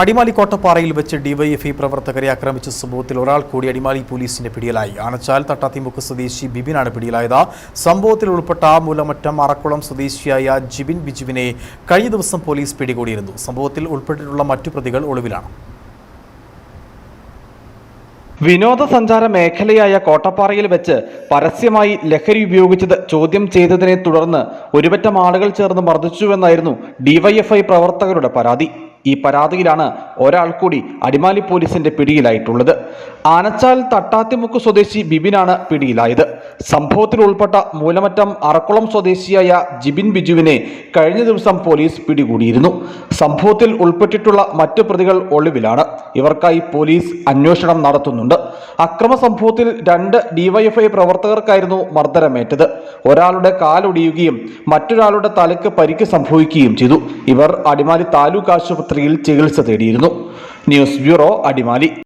അടിമാലി കോട്ടപ്പാറയിൽ വെച്ച് ഡിവൈഎഫ്ഐ പ്രവർത്തകരെ ആക്രമിച്ച സംഭവത്തിൽ ഒരാൾ കൂടി അടിമാലി പോലീസിന്റെ പിടിയിലായി. ആനച്ചാൽ തട്ടാത്തിമുക്ക് സ്വദേശി ബിബിനാണ് പിടിയിലായത്. സംഭവത്തിൽ ഉൾപ്പെട്ട മൂലമറ്റം അറക്കുളം സ്വദേശിയായ ജിബിൻ ബിജുവിനെ കഴിഞ്ഞ ദിവസം പോലീസ് പിടികൂടിയിരുന്നു. സംഭവത്തിൽ ഉൾപ്പെട്ടിട്ടുള്ള മറ്റു പ്രതികൾ ഒളിവിലാണ്. വിനോദസഞ്ചാര മേഖലയായ കോട്ടപ്പാറയിൽ വെച്ച് പരസ്യമായി ലഹരി ഉപയോഗിച്ചത് ചോദ്യം ചെയ്തതിനെ തുടർന്ന് ഒരുപറ്റം ആളുകൾ ചേർന്ന് മർദ്ദിച്ചുവെന്നായിരുന്നു ഡിവൈഎഫ്ഐ പ്രവർത്തകരുടെ പരാതി. ഈ പരാതിയിലാണ് ഒരാൾ കൂടി അടിമാലി പോലീസിന്റെ പിടിയിലായിട്ടുള്ളത്. ആനച്ചാൽ തട്ടാത്തിമുക്ക് സ്വദേശി ബിബിനാണ് പിടിയിലായത്. സംഭവത്തിൽ ഉൾപ്പെട്ട മൂലമറ്റം അറക്കുളം സ്വദേശിയായ ജിബിൻ ബിജുവിനെ കഴിഞ്ഞ ദിവസം പോലീസ് പിടികൂടിയിരുന്നു. സംഭവത്തിൽ ഉൾപ്പെട്ടിട്ടുള്ള മറ്റു പ്രതികൾ ഒളിവിലാണ്. ഇവർക്കായി പോലീസ് അന്വേഷണം നടത്തുന്നുണ്ട്. അക്രമ സംഭവത്തിൽ രണ്ട് ഡിവൈഎഫ്ഐ പ്രവർത്തകർക്കായിരുന്നു മർദ്ദനമേറ്റത്. ഒരാളുടെ കാലൊടിയുകയും മറ്റൊരാളുടെ തലയ്ക്ക് പരിക്ക് സംഭവിക്കുകയും ചെയ്തു. ഇവർ അടിമാലി താലൂക്ക് ആശുപത്രിയിൽ ചികിത്സ തേടിയിരുന്നു. News bureau Adimali.